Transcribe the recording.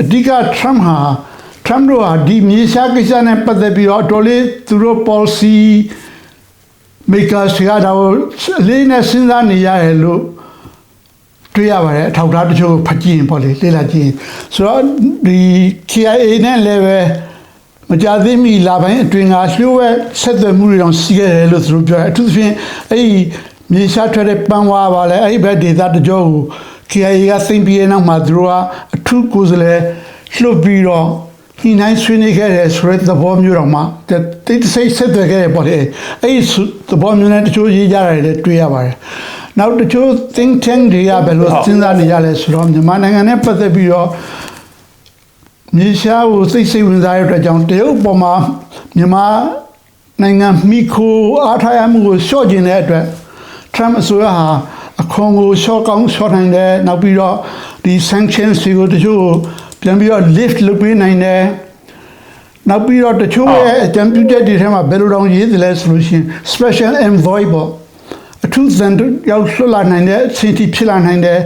အဓိက Trump ဟာ Trump တို့ဟာဒီမြေရှားကိစ္စနဲ့ပတ်သက်ပြီးတော့အတော်လေးသူတို့ policy makers တွေကတော့အလေးနဲ့စဉ်းစားနေရတယ်လို့တွေ့ရပါတယ်အထောက်အထားတချို့ကိုဖတ်ကြည့်ရင်ပေါ့လေလေ့လာကြည့်ရင်ဆိုတော့ဒီ KIA နဲ့လည်းပဲမကြသေးမီလာပိုင်းအတွင်းကလျှို့ဝှက်ဆက်သွယ်မှုတွေတောင်ရှိခဲ့တယ်လို့သူတို့ပြောတယ်အထူးသဖြင့်အဲ့ဒီမြေရှားထွက်တဲ့ပန်းဝါပါလဲအဲ့ဒီဘက်ဒေသတကြောကို KIA ကသိမ့်ပြီးတဲ့နောက်မှာသူတို့ကအ ထူးကိုယ်စားလှယ်လွှတ်ပြီးတော့ဟိနိုင်ဆွေးနွေးခဲ့တဲ့ဆိုတဲ့သဘောမျိုးတော့မှတိတ်တဆိတ်ဆက်သွယ်ခဲ့တယ်ပေါ့လေအဲ့ဒီသဘောမျိုးနဲ့တချို့ရေးကြရတယ်လည်းတွေ့ရပါတယ်နောက်တချို့ think tank တွေကဘယ်လိုစဉ်းစားနေကြလဲဆိုတော့မြန်မာနိုင်ငံနဲ့ပတ်သက်ပြီးတော့မြေရှားကိုစိတ်စိတ်ဝင်စားရတဲ့အတွက်ကြောင့်တရုတ်ပေါ်မှာမြန်မာနိုင်ငံမိခိုအားထားရမှုကိုလျှော့ကျင်တဲ့အတွက် Trump အစိုးရဟာ အခွန်ကိုလျှော့ကောင်းလျှော့နိုင်တယ်နောက်ပြီးတော့ဒီ sanctions တွေကိုတချို့ပြန်ပြီးတော့ lift လုပ်ပေးနိုင်တယ်နောက်ပြီးတော့တချို့ရဲ့အကြံပြုချက်တွေထဲမှာဘယ်လိုတောင်ရေးသလဲဆိုလို့ရှိရင် special envoy ပေါ့အထူးသံရောက်လွှတ်လာနိုင်တဲ့အချိန်ထိဖြစ်လာနိုင်တယ်